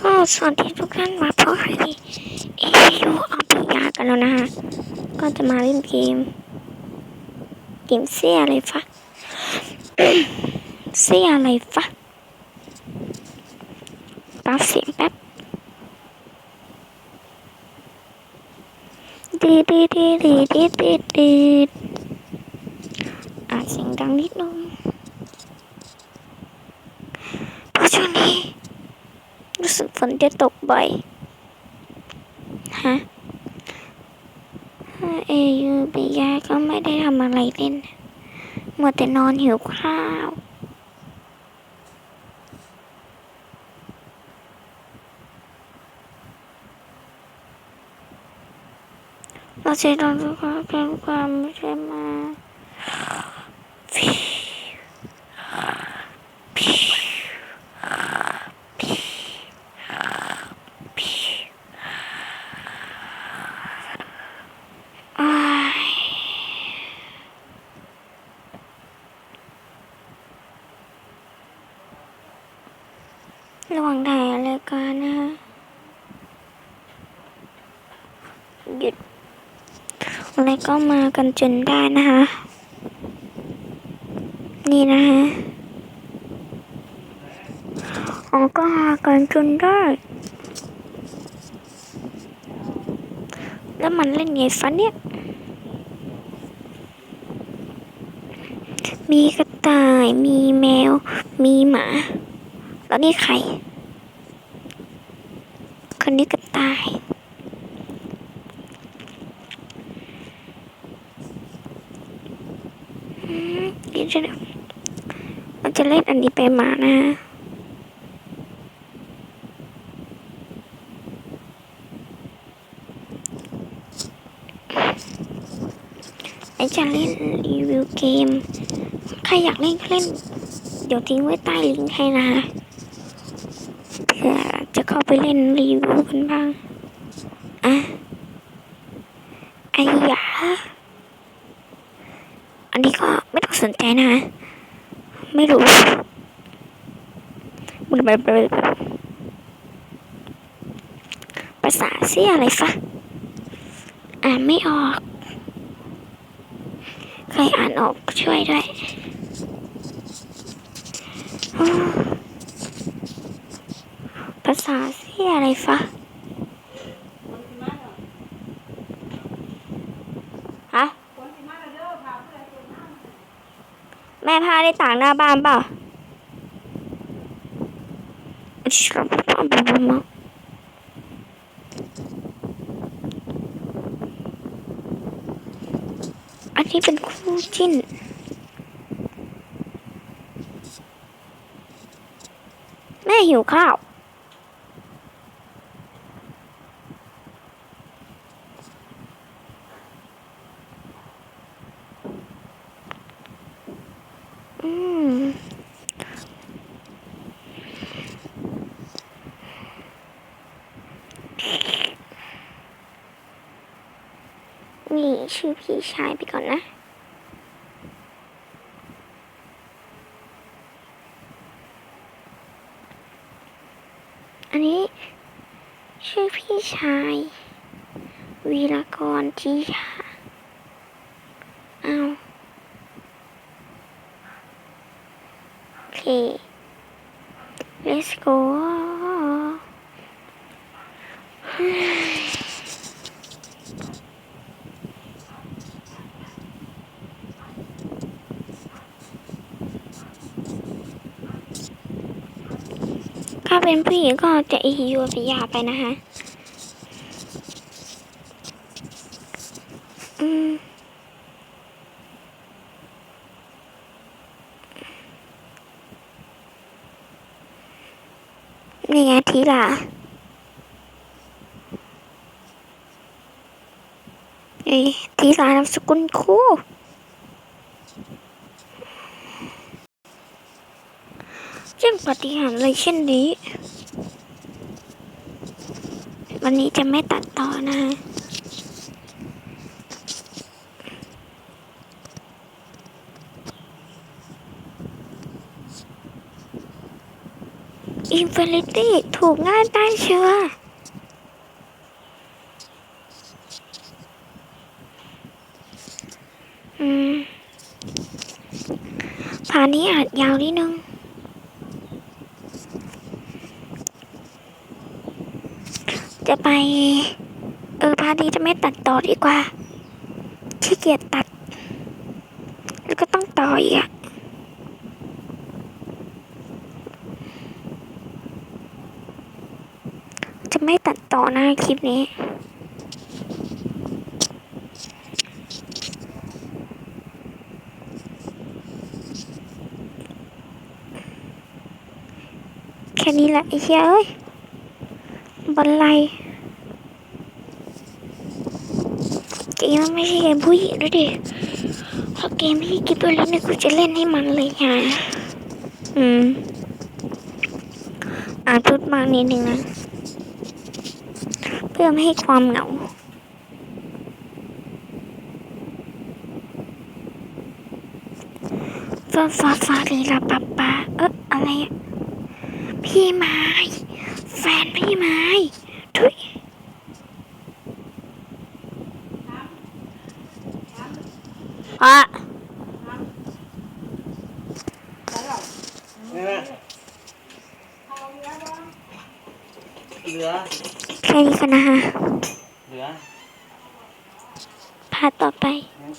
ก็สวัสดีทุกท่านมาพบกันเอยูเอาปิยากันแล้วนะฮะ ก็จะมาเล่นเกม เกมเสียอะไรฟะเสียอะไรฟะปรับเสียงแป๊บดีดีดีดีดีดี ดังนิดนึงเพราะช่วงนี้ รู้สึกฝนจะตกบ่อย ฮะเอยูปิยาก็ไม่ได้ทำอะไรเล่นมัวแต่นอนหิวข้าวเราจะลองดูความเป็นความใช่มาอ้าย ระหว่างถ่ายรายการนะฮะหยุดอะไรก็มากันจนได้นะคะ นี่นะฮะอ๋อก็หากันจนได้ แล้วมันเล่นไงฟันเนี่ย มีกระต่าย มีแมว มีหมา แล้วนี่ใคร คนนี้กระต่ายเดี๋ยวจะมันจะเล่นอันนี้ไปมานะไอจะเล่นรีวิวเกม ใครอยากเล่นก็เล่น เดี๋ยวทิ้งไว้ใต้ลิงก์ให้นะ จะเข้าไปเล่นรีวิวกันบ้างอะไอ้หยาอันนี้ก็ไม่ต้องสนใจนะ ไม่รู้มันมันภาษาเสียอะไรฟะ อ่านไม่ออก ใครอ่านออกช่วยด้วยาษาเสียอะไรฟะฮะแม่ผ้าได้ต่างหน้าบ้านเปล่าอันนี้เป็นคู่จิ้นแม่หิวข้าว นี่ชื่อพี่ชายไปก่อนนะ อันนี้ ชื่อพี่ชาย วีรกรจีชาเอาโอเค let's go ถ้าเป็นผู้หญิงก็จะอียูพิยาไปนะคะอืมนี่ไงทีละ ที่ร้านนามสกุลคู่เรื่องปฏิหารอะไรเช่นนี้ วันนี้จะไม่ตัดต่อนะฮะอินฟินิตี้ถูกง่ายได้เชื่อ พาร์ทนี้อาจยาวนิดนึง จะไป เออพาร์ทนี้จะไม่ตัดต่อดีกว่า ขี้เกียจตัด แล้วก็ต้องต่ออีกอะจะไม่ตัดต่อหนะคลิปนี้ แค่นี้แหละไอ้เหี้ยเอ้ยบันไลเกมไม่ใช่เกมผู้หญิงด้วยดิถ้าเกมที่กิบเบอร์ลินเนี่ยกูจะเล่นให้มันเลยฮะอืม อ่านพูดมากนิดนึงนะ เพื่อไม่ให้ความเหงาฟ้าฟ้าฟ้าลีลาปับปาเอ๊ะอะไรอะ พี่ไม้ แฟนพี่ไม้ทุยอะนี่นะเหลือแค่นี้กันนะฮะเหลือพาร์ทต่อไปนะ